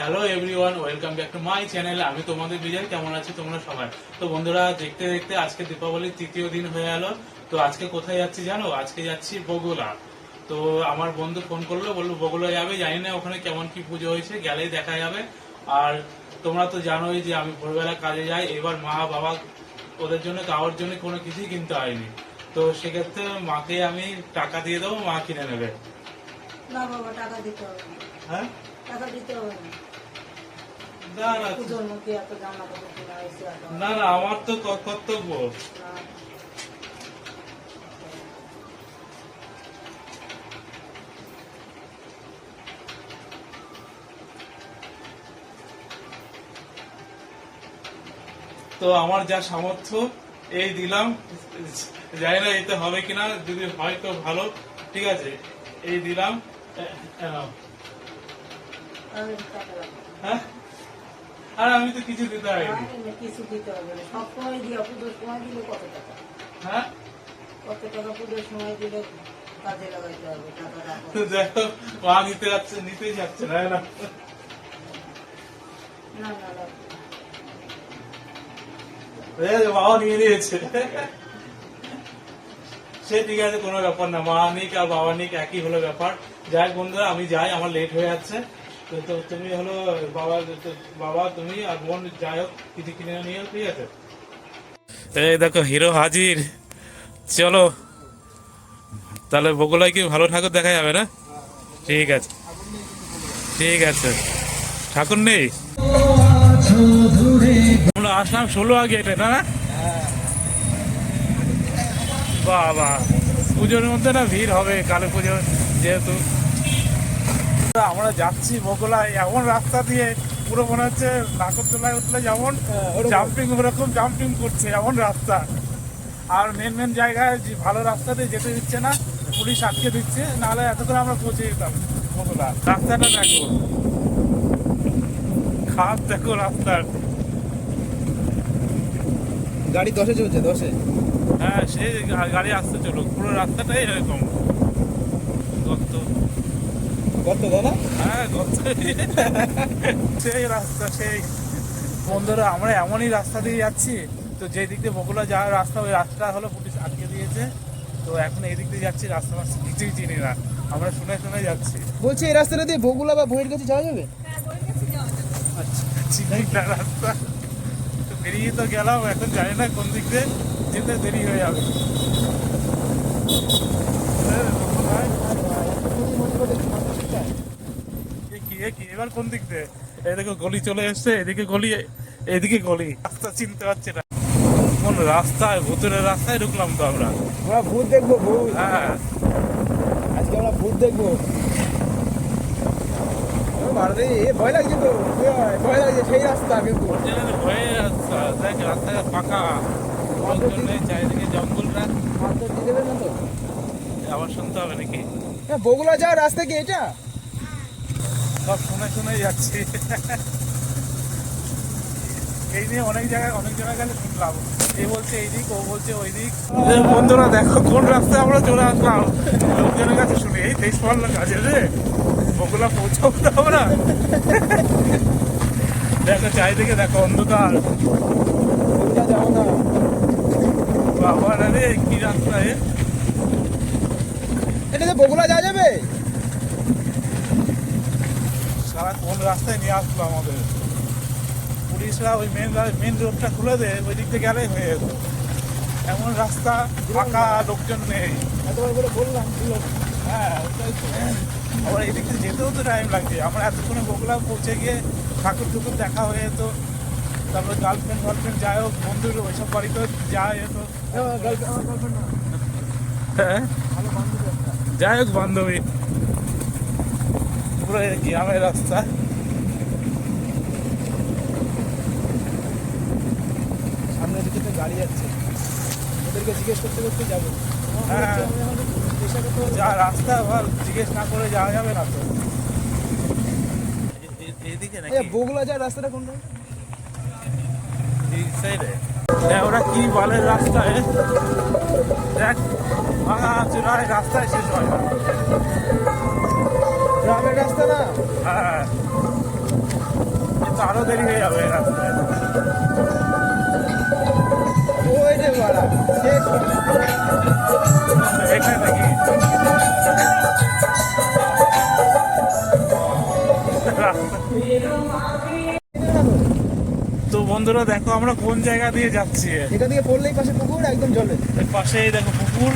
Hello everyone welcome back to my channel আমি তোমাদের বিজয়। কেমন আছি তোমরা সবাই? তো বন্ধুরা দেখতে দেখতে আজকে দীপাবলির তৃতীয় দিন হয়ে গেল। তো আজকে কোথায় যাচ্ছি জানো? আজকে যাচ্ছি বগুলা। তো আমার বন্ধু ফোন করল বলল বগুলা যাবে? জানি না ওখানে কেমন কি পুজো হয়েছে গেলেই দেখা যাবে। আর তোমরা তো জানোই যে আমি ভোরবেলা কাজে যাই। এবার মা বাবা ওদের জন্য কারোর জন্য কোনো কিছুই কিনতে হয়নি। তো সেক্ষেত্রে মাকে আমি টাকা দিয়ে দেবো মা কিনে নেবে। না বাবা টাকা দিতে হবে হ্যাঁ? টাকা দিতে হবে না না। আমার তো কর্তব্য। তো আমার যা সামর্থ্য এই দিলাম। জানি না এতে হবে কিনা যদি হয় তো ভালো। ঠিক আছে এই দিলাম। হ্যাঁ? আর আমি তো কিছু দিতে না কিছু দিতে হবে না। সব সময় দিয়া পুজোর সময় দিলে কত টাকা? হ্যাঁ? কত টাকা পুজোর সময় দিলে কাজে লাগাইতে হবে টাকা দেখো মা নিতে যাচ্ছে নিতেই যাচ্ছে না না? না না রাখো। এই যে বাবা নিয়ে নিয়েছে। সে ঠিক আছে কোনো ব্যাপার না। মা নিক আর বাবা নিক একই হলো ব্যাপার। যাই বন্ধুরা আমি যাই আমার লেট হয়ে যাচ্ছে। তো তুমি হলো বাবা বাবা, তুমি আর বোন যাই হোক, কিছু কিনে নিও ঠিক আছে? এই দেখো, হিরো হাজির। চলো। তাহলে বগুলায় কি ভালো ঠাকুর দেখা যাবে না? ঠিক আছে। ঠিক আছে। ঠাকুর নেই? আমরা আসলাম ষোলো আগে এটা, না? বাবা, পুজোর মধ্যে না ভিড় হবে, কালী পুজো যেহেতু। আমরা যাচ্ছি বগুলায় এমন রাস্তা দিয়ে পুরো মনে হচ্ছে নাগরদোলায় উঠলে যেমন জাম্পিং ওরকম। জাম্পিং করছে এমন রাস্তা। আর মেন মেন জায়গায় যে ভালো রাস্তা দিয়ে যেতে দিচ্ছে না পুলিশ আটকে দিচ্ছে নাহলে এতক্ষণ আমরা পৌঁছে যেতাম বগুলা রাস্তাটা দেখো। খাপ দেখো রাস্তার। গাড়ি দশে চলছে দশে? হ্যাঁ সে গাড়ি আসতে চলুক। পুরো রাস্তাটাই এরকম। গর্ত দাদা হ্যাঁ গর্ত। সেই রাস্তা সেই। বন্ধুরা আমরা এমনই রাস্তা দিয়ে যাচ্ছি। তো যে দিক দিয়ে বগুলা যাওয়ার রাস্তা ওই রাস্তা হলো পুলিশ আটকে দিয়েছে। তো এখন এই দিক দিয়ে যাচ্ছি রাস্তা মাস্তা কিছুই চিনি না। আমরা শুনে শুনে যাচ্ছি। বলছি এই রাস্তাটা দিয়ে বগুলা বা বইয়ের কাছে যাওয়া যাবে? আচ্ছা চিনি না রাস্তা। তো বেরিয়ে তো গেলাম এখন জানি না কোন দিক দিয়ে যেতে দেরি হয়ে যাবে। এ কি এ কি এবার কোন দিক দিয়ে? এদিকে গলি চলে এসছে এদিকে গলি এদিকে গলি। রাস্তা চিনতে পারছি না। কোন রাস্তায় ভূতের রাস্তায় ঢুকলাম তো আমরা। আমরা ভূত দেখব ভূত। হ্যাঁ। আজকে আমরা ভূত দেখব। ভারতে ভয় লাগছে তো। ভয় লাগছে সেই রাস্তা কিন্তু। ভয়ে রাস্তা দেখ রাস্তাটা ফাঁকা। চারিদিকে জঙ্গলটা দিয়ে দেবেন না তো। আবার শুনতে হবে নাকি? হ্যাঁ বগুলা যাওয়ার রাস্তা কি এটা? সব শুনে শুনে যাচ্ছি। এই নিয়ে অনেক জায়গায় অনেক জায়গায় গেলে শুনলাম এ বলছে এই দিক ও বলছে ওই দিক বন্ধুরা দেখো কোন রাস্তায় আমরা চলে আসলাম। লোকজনের কাছে শুনি এই তেইশ পাল্লা কাজে রে। ওগুলা পৌঁছাবো তো আমরা। দেখো চারিদিকে দেখো অন্ধকার। বগুলা যাব না বাবা রে কি রাস্তা এ? এটাতে বগুলা যাওয়া যাবে? সারা কোন রাস্তায় নিয়ে আসলো আমাদের? পুলিশরা ওই মেন মেন রোডটা খুলে দেয় ওই দিক থেকে গেলেই হয়ে যেত। এমন রাস্তা ফাঁকা লোকজন নেই। এতবার করে বললাম হ্যাঁ ওটাই তো। আবার এই দিক দিয়ে যেতেও তো টাইম লাগছে আমরা এতক্ষণে বগুলা পৌঁছে গিয়ে ঠাকুর ঠুকুর দেখা হয়ে যেত। তারপর গার্লফ্রেন্ড গার্লফ্রেন্ড যাই হোক বন্ধুর ওইসব বাড়িতেও যাওয়া যেত গার্লফ্রেন্ড হ্যাঁ? একটা। যাই হোক বান্ধবী। পুরো গ্রামের রাস্তা। সামনের দিকে তো গাড়ি যাচ্ছে ওদেরকে জিজ্ঞেস করতে করতে যাব। হ্যাঁ। যা রাস্তা আবার জিজ্ঞেস না করে যাওয়া যাবে না তো। বগুলা যাওয়ার রাস্তাটা কোনটা এই সাইডে ওরা কি বলে রাস্তায়? দেখ ভাঙা রাস্তায় শেষ হয় না। গ্রামের রাস্তা না? হ্যাঁ। তো আরও দেরি হয়ে যাবে রাস্তায় ওই এখানে নাকি? তো বন্ধুরা দেখো আমরা কোন জায়গা দিয়ে যাচ্ছি? এটা দিয়ে পড়লেই পাশে পুকুর একদম জলে। পাশেই দেখো পুকুর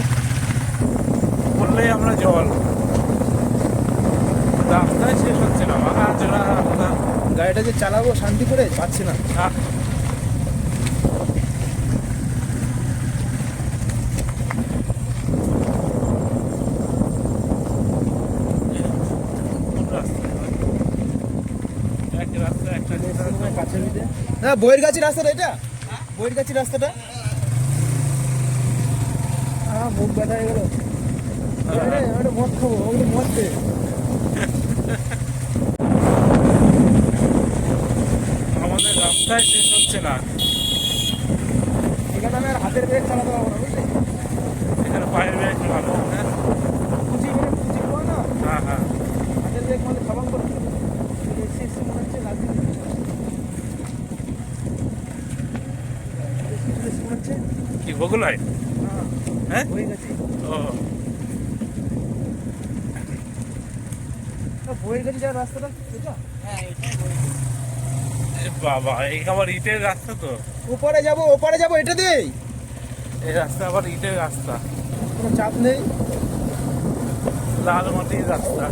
পড়লেই আমরা জল। রাস্তায় শেষ হচ্ছে না রাস্তা। গাড়িটা যে চালাবো শান্তি করে পাচ্ছি না। না। বইয়ের গাছি রাস্তাটা এটা? বইয়ের গাছি রাস্তাটা? হ্যাঁ মুখ ব্যথা হয়ে গেল। আরে মদ খাব ওগুলো মদ দে আমাদের রাস্তায় হচ্ছে এখানে আমি আর হাতের ব্রেক চালাতে পারব না বুঝলি? এখানে পায়ের ব্যাগ ভালো হ্যাঁ। কুচি মানে কুচি করে না হ্যাঁ হ্যাঁ। হাতের ব্রেক মানে খাবাং করে এসে এসে মনে হচ্ছে লাগবে কি বগুলায় হ্যাঁ। হ্যাঁ? হয়ে গেছে। ও। বইয়ের গাছি যাওয়ার রাস্তাটা হ্যাঁ এটাই এ বাবা এই আবার ইটের রাস্তা তো ওপারে যাব ওপারে যাব এটা দিয়েই এই রাস্তা আবার ইটের রাস্তা কোনো চাপ নেই লাল মাটির রাস্তা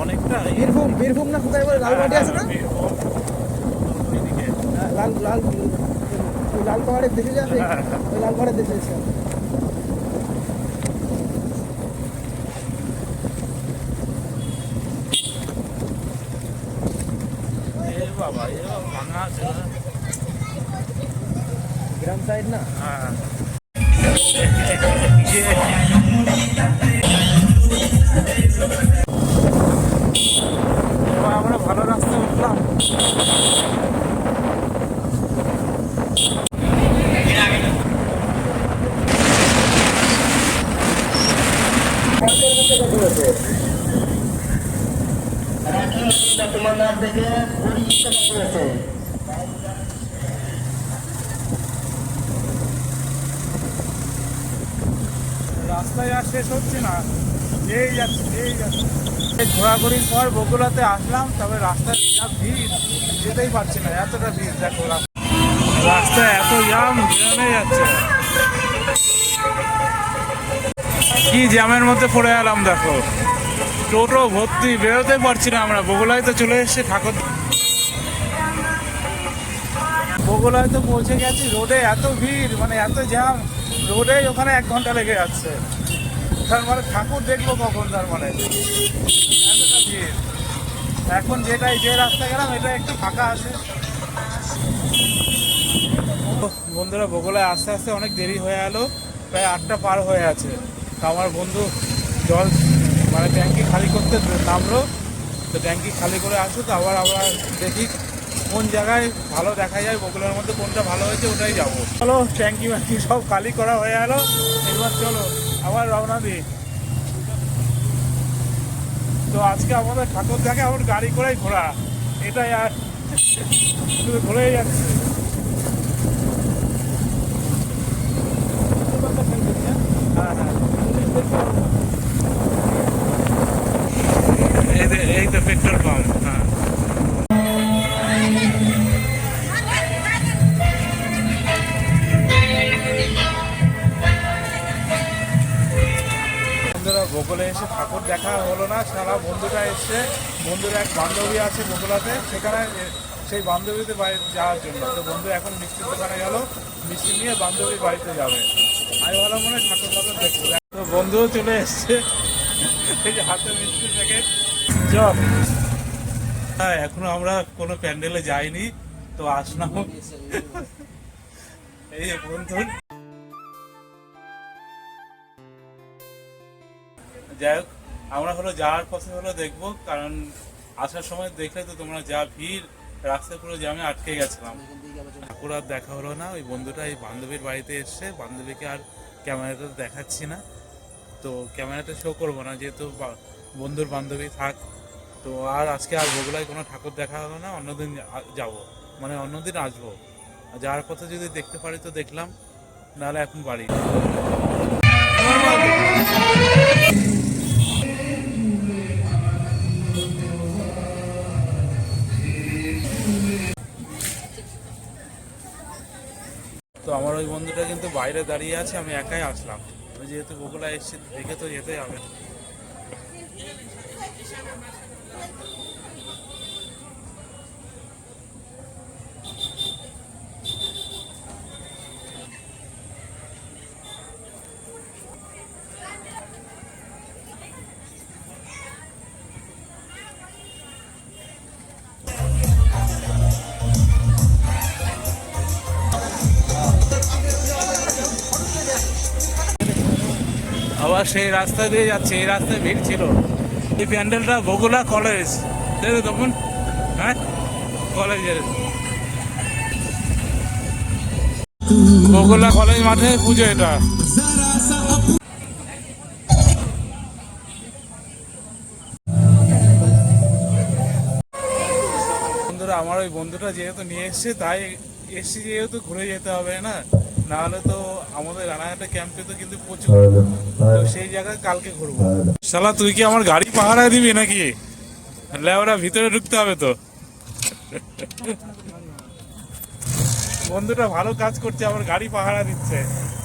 অনেকটা। বীরভূম বীরভূম না কোথায় বলে লালবাটি আছে না বীরভূম। ওইদিকে। হ্যাঁ, লাল লাল লাল পাহাড়ের দেশে যাবে হ্যাঁ, হ্যাঁ। লাল পাহাড়ের দেশে এসে এ বাবা, এ বাবা, ভাঙা আছে না? গ্রাম সাইড না হ্যাঁ। ইয়ে। এবার আমরা ভালো রাস্তা উঠলাম তোমার থেকে কুড়ি টাকা করেছে রাস্তায় আর শেষ হচ্ছে না এই যাচ্ছে এই যাচ্ছে এই ঘোরাঘুরির পর বগুড়াতে আসলাম, তবে রাস্তায় যা ভিড়, যেতেই পারছি না, এতটা ভিড়, দেখো রাস্তা- এত জাম জ্যামে যাচ্ছে। কি জ্যামের মধ্যে পড়ে এলাম, দেখো। টোটো ভর্তি, বেরোতে পারছি না আমরা, বগুড়ায় তো চলে এসেছি ঠাকুর। বগুড়ায় তো পৌঁছে গেছি, রোডে এত ভিড় মানে এত জ্যাম রোডে ওখানে এক ঘণ্টা লেগে যাচ্ছে। তার মানে ঠাকুর দেখব কখন তার মানে। এখন যেটাই যে রাস্তা গেলাম, এটা একটু ফাঁকা আছে। বন্ধুরা বগুলায় আস্তে আস্তে অনেক দেরি হয়ে গেল প্রায় আটটা পার হয়ে আছে। তো আমার বন্ধু জল মানে ট্যাঙ্কি খালি করতে নামলো। তো ট্যাঙ্কি খালি করে আসুক আবার আমরা দেখি কোন জায়গায় ভালো দেখা যায়, বগুলার মধ্যে কোনটা ভালো হয়েছে, ওটাই যাব। চলো ট্যাঙ্কি ম্যাঙ্কি সব খালি করা হয়ে গেলো এবার চলো। আবার রওনা দিই। তো আজকে আমাদের ঠাকুর দেখে আমার গাড়ি করেই ঘোরা। এটাই আর শুধু ঘুরেই যাচ্ছে। হ্যাঁ হ্যাঁ। এই তো পেট্রোল পাম্প হ্যাঁ। দেখা হলো না, সারা বন্ধুটা এসছে। বন্ধুর এক বান্ধবী আছে বগুলাতে সেখানে সেই বান্ধবীতে বাড়ি যাওয়ার জন্য। তো বন্ধু এখন মিষ্টির দোকানে গেল, মিষ্টি নিয়ে বান্ধবীর বাড়িতে যাবে। আমি ভাবলাম মনে হয় ঠাকুর ঠাকুর দেখব। তো বন্ধুও চলে এসছে। এই যে হাতে মিষ্টি থেকে চল। হ্যাঁ এখনও আমরা কোনো প্যান্ডেলে যাইনি, তো আসলাম। এই বন্ধু। যাই হোক আমরা হলো যাওয়ার পথে হলো দেখব, কারণ আসার সময় দেখলে তো তোমরা যা ভিড়, রাস্তায় পুরো জ্যামে আটকে গেছিলাম। ঠাকুর আর দেখা হলো না, ওই বন্ধুটা এই বান্ধবীর বাড়িতে এসছে, বান্ধবীকে আর ক্যামেরাটা দেখাচ্ছি না। তো ক্যামেরাটা শো করব না, যেহেতু বন্ধুর বান্ধবী থাক, তো আর আজকে আর বগুলায় কোনো ঠাকুর দেখা হলো না, অন্যদিন যাব। মানে অন্যদিন আসব। যাওয়ার পথে যদি দেখতে পারি তো দেখলাম, নাহলে এখন বাড়ি। কিন্তু বাইরে দাঁড়িয়ে আছে আমি একাই আসলাম। যেহেতু বগুলা এসেছি দেখে তো যেতে হবে। আবার সেই রাস্তা দিয়ে যাচ্ছে, এই রাস্তায় ভিড় ছিল। এই প্যান্ডেলটা বগুলা কলেজ। তো তখন? হ্যাঁ? কলেজের। বগুলা কলেজ মাঠে পুজো এটা। বন্ধুরা, আমার ওই বন্ধুটা যেহেতু নিয়ে এসছে, তাই এসছি যেহেতু ঘুরে যেতে হবে, না? না হলে তো আমাদের রানাঘাটা ক্যাম্পে তো কিন্তু প্রচুর সেই জায়গায় কালকে ঘুরবো। শালা তুই কি আমার গাড়ি পাহারায় দিবি নাকি? লেওরা ভিতরে ঢুকতে হবে তো। বন্ধুটা ভালো কাজ করছে আমার গাড়ি পাহারা দিচ্ছে।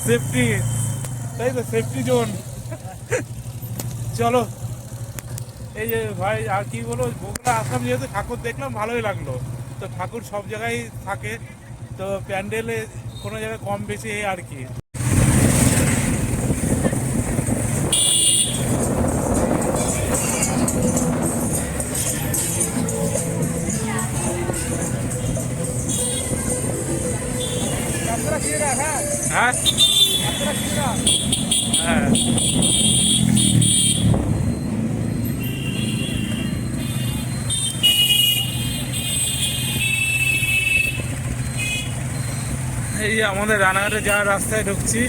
সেফটি তাই তো সেফটি জোন চলো। এই যে ভাই আর কি বলো বগুড়া আসাম যেহেতু ঠাকুর দেখলাম ভালোই লাগল। তো ঠাকুর সব জায়গায় থাকে। তো প্যান্ডেলে কোনো জায়গায় কম বেশি এই আর কি। হ্যাঁ? হ্যাঁ। এই আমাদের রানাঘাটে যাওয়ার রাস্তায় ঢুকছি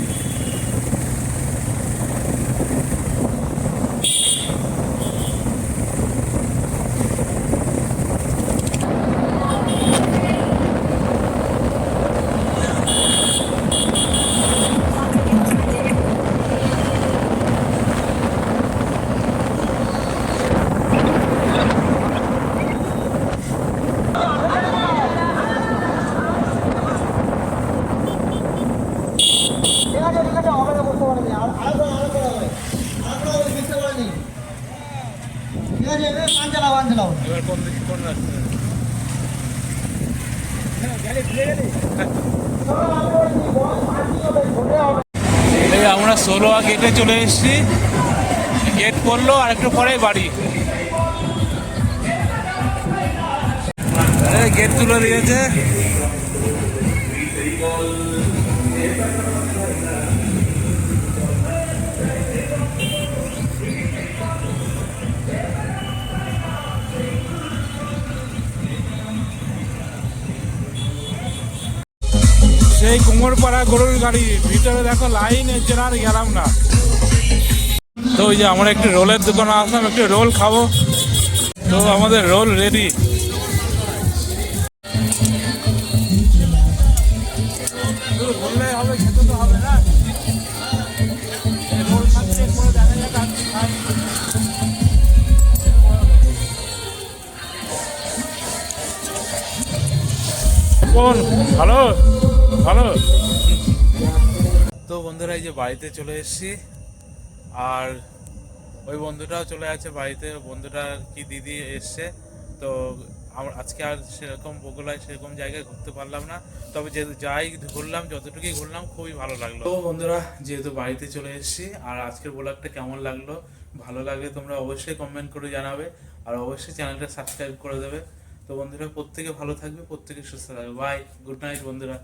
ঠিক আছে ঠিক আছে হবে না বুঝতে পারিনি আর আরেকটা আরেকটা হবে আরেকটা হবে বুঝতে পারিনি ঠিক আছে এবার কান চালাও কান চালাও এবার কোন দিকে কোন রাস্তা গেলে ভুলে গেলি এই আমরা ষোলোয়া গেটে চলে এসেছি। গেট পড়ল আর একটু পরে বাড়ি। গেট তুলে দিয়েছে। সেই কুমোরপাড়া গরুর গাড়ি। ভিতরে দেখো লাইন এর আর গেলাম না। তো ওই যে আমরা একটু রোলের দোকানে আসলাম, একটু রোল খাব। তো আমাদের রোল রেডি হবে না। কোন ভালো? ভালো? তো বন্ধুরা, এই যে বাড়িতে চলে এসেছি। আর ওই বন্ধুটাও চলে আছে বাড়িতে। বন্ধুটা কি দিদি এসছে। তো আমার আজকে আর সেরকম বগুলায় সেরকম জায়গায় ঘুরতে পারলাম না। তবে যে যাই ঘুরলাম, যতটুকুই ঘুরলাম, খুবই ভালো লাগল। তো বন্ধুরা, যেহেতু বাড়িতে চলে এসেছি, আর আজকের ব্লগটা কেমন লাগল? ভালো লাগলে তোমরা অবশ্যই কমেন্ট করে জানাবে, আর অবশ্যই চ্যানেলটা সাবস্ক্রাইব করে দেবে। তো বন্ধুরা, প্রত্যেকে ভালো থাকবে, প্রত্যেকে সুস্থ থাকবে। বাই গুড নাইট বন্ধুরা।